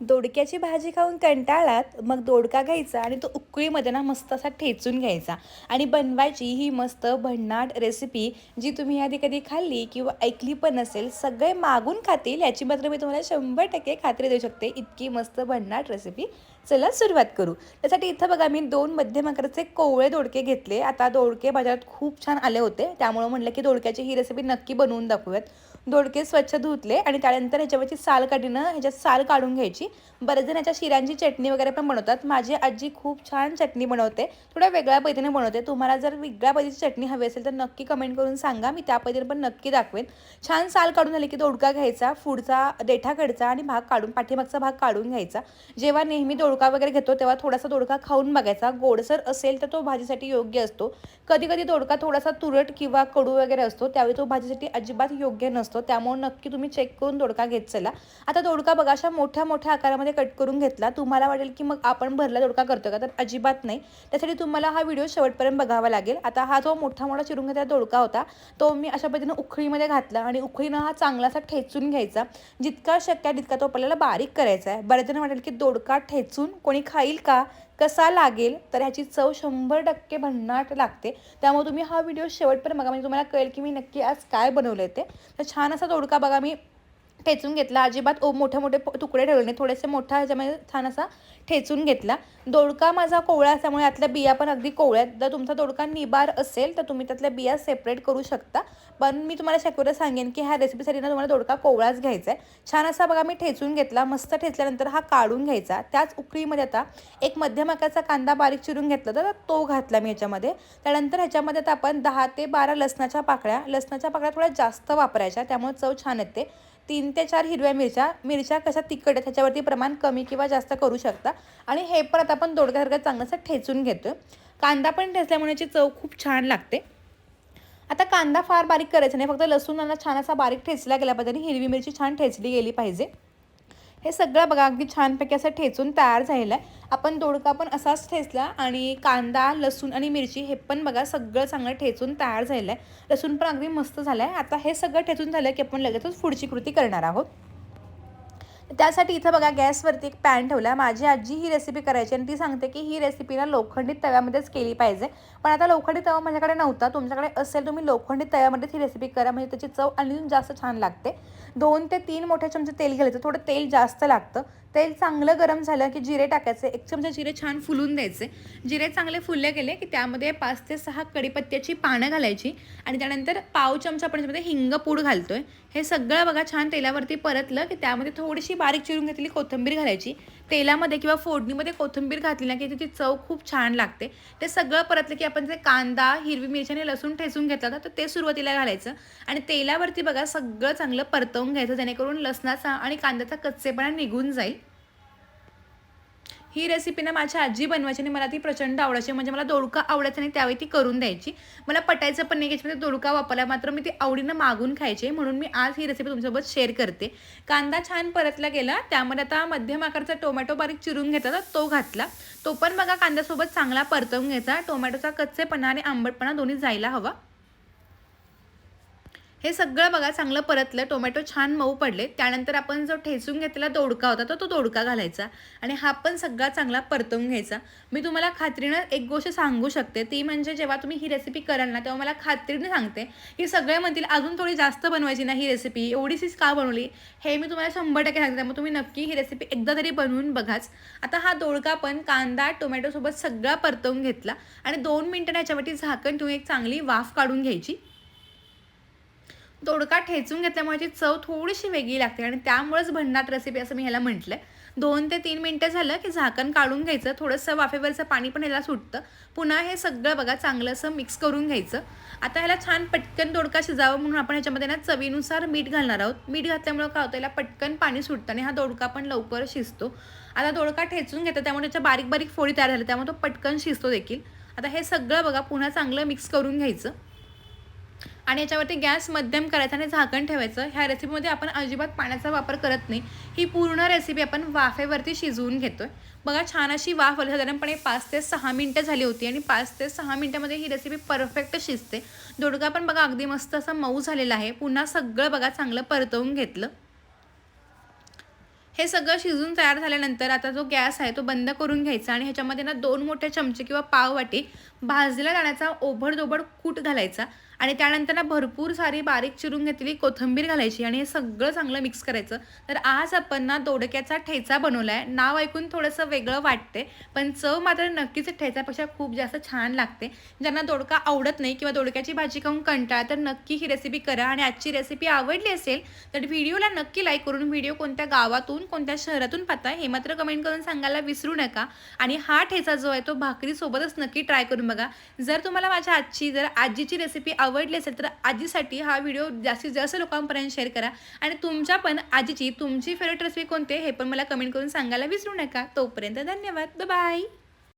दोडक्याची भाजी खाऊन कंटाळात मग दोडका घ्यायचा आणि तो उकळीमध्ये ना मस्त असा ठेचून घ्यायचा. आणि बनवायची ही मस्त भन्नाट रेसिपी जी तुम्ही आधी कधी खाल्ली किंवा ऐकली पण असेल सगळे मागून खातील याची मात्र मी तुम्हाला शंभर टक्के खात्री देऊ शकते. इतकी मस्त भन्नाट रेसिपी चला सुरुवात करू. त्यासाठी इथं बघा मी दोन मध्यम आकाराचे कोवळे दोडके घेतले. आता दोडके बाजारात खूप छान आले होते. त्यामुळं म्हटलं की दोडक्याची ही रेसिपी नक्की बनवून दाखवूयात. दोडके स्वच्छ धुतले आणि त्यानंतर ह्याच्यावरची साल काढणं ह्याच्यात साल काढून घ्यायची. बरेच जण ह्याच्या शिरांची चटणी वगैरे पण बनवतात. माझी आजी खूप छान चटणी बनवते. थोड्या वेगळ्या पद्धतीने बनवते. तुम्हाला जर वेगळ्या पद्धतीची चटणी हवी असेल तर नक्की कमेंट करून सांगा. मी त्या पद्धतीने पण नक्की दाखवेन. छान साल काढून झाली की दोडका घ्यायचा पुढचा देठा आणि भाग काढून पाठीमागचा भाग काढून घ्यायचा. जेव्हा नेहमी दोडका वगैरे घेतो तेव्हा थोडासा दोडका खाऊन बघायचा. गोडसर असेल तर तो भाजीसाठी योग्य असतो. कधी कधी दोडका थोडासा तुरट किंवा कडू वगैरे असतो. त्यावेळी तो भाजीसाठी अजिबात योग्य नसतो. त्यामुळे नक्की तुम्ही चेक करून दोडका घेत चला. आता दोडका बघा अशा मोठ्या मोठ्या आकारामध्ये कट करून घेतला. तुम्हाला वाटेल की मग आपण भरला दोडका करतो का? तर अजिबात नाही. त्यासाठी तुम्हाला हा व्हिडिओ शेवटपर्यंत बघावा लागेल. आता हा जो मोठा मोठा चिरून घेतला दोडका होता तो मी अशा पद्धतीनं उखळीमध्ये घातला आणि उखळीनं हा चांगलासा ठेचून घ्यायचा. जितका शक्य आहे तितका तो आपल्याला बारीक करायचा आहे. बरेच जण वाटेल की दोडका ठेचून कोणी खाईल का? कसा लागेल? तर ह्याची चव शंभर टक्के भन्नाट लागते. त्यामुळे तुम्ही हा व्हिडिओ शेवटपर्यंत बघा. म्हणजे तुम्हाला कळेल की मी नक्की आज काय बनवलं ते. तर छान असा तोडका बघा मी ठेचून घेतला. अजिबात ओ मोठे मोठे तुकडे ठेवले नाही थोडेसे मोठा ह्याच्यामध्ये छान असा ठेचून घेतला. दोडका माझा कोवळा असल्यामुळे यातल्या बिया पण अगदी कोवळ्या जर तुमचा दोडका निबार असेल तर तुम्ही त्यातल्या बिया सेपरेट करू शकता. पण मी तुम्हाला शक्यतो सांगेन की ह्या रेसिपीसाठी ना तुम्हाला दोडका कोवळाच घ्यायचा आहे. छान असा बघा मी ठेचून घेतला. मस्त ठेचल्यानंतर हा काढून घ्यायचा. त्याच उकळीमध्ये आता एक मध्यम आकाराचा कांदा बारीक चिरून घेतला तर तो घातला मी ह्याच्यामध्ये. त्यानंतर ह्याच्यामध्ये आता आपण दहा ते बारा लसणाच्या पाकळ्या लसणाच्या पाकळ्या थोड्या जास्त वापरायच्या. त्यामुळे चव छान येते. तीन ते चार हिरव्या मिरच्या मिरच्या कशा तिखट आहेत त्याच्यावरती प्रमाण कमी किंवा जास्त करू शकता. आणि हे पण आता आपण दोडक्यासारखं चांगलंसं ठेचून घेतो कांदा पण ठेचल्यामुळे याची चव खूप छान लागते. आता कांदा फार बारीक करायचा नाही फक्त लसूण छान असा बारीक ठेचला गेला पाहिजे आणि हिरवी मिरची छान ठेचली गेली पाहिजे. हे सगळं बघा अगदी छानपैकी असं ठेचून तयार झालेलं आहे. आपण दोडका पण असाच ठेचला आणि कांदा लसूण आणि मिरची हे पण बघा सगळं चांगलं ठेचून तयार झालेलं आहे. लसूण पण अगदी मस्त झालं आहे. आता हे सगळं ठेचून झालं की आपण लगेचच पुढची कृती करणार आहोत. त्यासाठी इथं बघा गॅसवरती एक पॅन ठेवला माझी आजी ही रेसिपी करायची आणि ती सांगते की ही रेसिपी ना लोखंडी तव्यामध्येच केली पाहिजे. पण आता लोखंडी तवा माझ्याकडे नव्हता. तुमच्याकडे असेल तुम्ही लोखंडी तव्यामध्येच ही रेसिपी करा. म्हणजे त्याची चव अजून जास्त छान लागते. दोन ते तीन मोठे चमचे तेल घ्यायचं. थोडं तेल जास्त लागतं. तेल चांगलं गरम झालं की जिरे टाकायचे. एक चमचा जिरे छान फुलून द्यायचे. जिरे चांगले फुलले गेले की त्यामध्ये पाच ते सहा कडीपत्त्याची पानं घालायची आणि त्यानंतर पाव चमचा आपण त्यामध्ये हिंग पूड घालतोय. हे सगळं बघा छान तेलावरती परतलं की त्यामध्ये थोडीशी बारीक चिरून घेतलेली कोथिंबीर घालायची. तेलामध्ये किंवा फोडणीमध्ये कोथिंबीर घातली ना की त्याची चव खूप छान लागते. ते सगळं परतलं की आपण जे कांदा हिरवी मिरची आणि लसूण ठेचून घेतला होता तर ते सुरुवातीला घालायचं. आणि तेलावरती बघा सगळं चांगलं परतवून घ्यायचं जेणेकरून लसणाचा आणि कांद्याचा कच्चेपणा निघून जाईल. ही रेसिपी ना माझ्या आजी बनवायची आणि मला ती प्रचंड आवडायची. म्हणजे मला दोडका आवडायचं आणि त्यावेळी ती करून द्यायची. मला पटायचं पण नाही की दोडका वापरला मात्र मी ती आवडीनं मागून खायची म्हणून मी आज ही रेसिपी तुमच्यासोबत शेअर करते. कांदा छान परतला गेला. त्यामध्ये आता मध्यम आकारचा टोमॅटो बारीक चिरून घेतला तर तो घातला. तो पण बघा कांद्यासोबत चांगला परतवून घ्यायचा. टोमॅटोचा कच्चेपणा आणि आंबटपणा दोन्ही जायला हवा. हे सगळं बघा चांगलं परतलं टोमॅटो छान मऊ पडले. त्यानंतर आपण जो ठेचून घेतलेला दोडका होता तर तो दोडका घालायचा. आणि हा पण सगळा चांगला परतवून घ्यायचा. मी तुम्हाला खात्रीनं एक गोष्ट सांगू शकते. ती म्हणजे जेव्हा तुम्ही ही रेसिपी कराल ना तेव्हा मला खात्रीने सांगते. की सगळे म्हणतील अजून थोडी जास्त बनवायची ना ही रेसिपी एवढीशीच का बनवली? हे मी तुम्हाला शंभर टक्के सांगते. त्यामुळे तुम्ही नक्की ही रेसिपी एकदा तरी बनवून बघाच. आता हा दोडका पण कांदा टोमॅटोसोबत सगळा परतवून घेतला. आणि दोन मिनटं याच्यावरती झाकण ठेवून एक चांगली वाफ काढून घ्यायची. दोडका ठेचून घेतल्यामुळे ती चव थोडीशी वेगळी लागते आणि त्यामुळेच भन्नाट रेसिपी असं मी ह्याला म्हटलं दोन ते तीन मिनटं झालं की झाकण काढून घ्यायचं थोडंसं वाफेवरचं पाणी पण ह्याला सुटतं. पुन्हा हे सगळं बघा चांगलं असं मिक्स करून घ्यायचं. आता ह्याला छान पटकन दोडका शिजावं म्हणून आपण ह्याच्यामध्ये ना चवीनुसार मीठ घालणार आहोत. मीठ घातल्यामुळं काय होतं याला पटकन पाणी सुटतं आणि हा दोडका पण लवकर शिजतो. आता दोडका ठेचून घेतं त्यामुळे त्याच्या बारीक बारीक फोडी तयार झाल्या त्यामुळे तो पटकन शिजतो देखील. आता हे सगळं बघा पुन्हा चांगलं मिक्स करून घ्यायचं. आणि याच्यावरती गॅस मध्यम करायचा आणि झाकण ठेवायचं. ह्या रेसिपीमध्ये आपण अजिबात पाण्याचा वापर करत नाही. ही पूर्ण रेसिपी आपण वाफेवरती शिजवून घेतो आहे बघा छान अशी वाफ आली. साधारणपणे पाच ते सहा मिनटं झाली होती आणि पाच ते सहा मिनटामध्ये ही रेसिपी परफेक्ट शिजते. दोडका पण बघा अगदी मस्त असा मऊ झालेला आहे. पुन्हा सगळं बघा चांगलं परतवून घेतलं. हे सगळं शिजून तयार झाल्यानंतर आता जो गॅस आहे तो बंद करून घ्यायचा आणि ह्याच्यामध्ये ना दोन मोठे चमचे किंवा पाव वाटी भाजल्या दाण्याचा ओबडदोबड कूट घालायचा आणि त्यानंतर ना भरपूर सारी बारीक चिरून घेतलेली कोथिंबीर घालायची आणि हे सगळं चांगलं मिक्स करायचं. तर आज आपण ना दोडक्याचा ठेचा बनवला आहे नाव ऐकून थोडंसं वेगळं वाटते पण चव मात्र नक्कीच ठेचापेक्षा खूप जास्त छान लागते. ज्यांना दोडका आवडत नाही किंवा दोडक्याची भाजी खाऊन कंटाळा तर नक्की ही रेसिपी करा आणि आजची रेसिपी आवडली असेल तर व्हिडिओला नक्की लाईक करून व्हिडिओ कोणत्या गावातून कोणत्या शहरातून पाहता हे मात्र कमेंट करून सांगायला विसरू नका. आणि हा ठेचा जो आहे तो भाकरीसोबतच नक्की ट्राय करून बघा. जर तुम्हाला माझ्या आजची जर आजीची रेसिपी आवडली असेल तर आजीसाठी हा व्हिडिओ जास्तीत जास्त लोकांपर्यंत शेअर करा. आणि तुमच्या पण आजीची तुमची फेवरेट रेसिपी कोणती आहे हे पण मला कमेंट करून सांगायला विसरू नका. तोपर्यंत धन्यवाद. बाय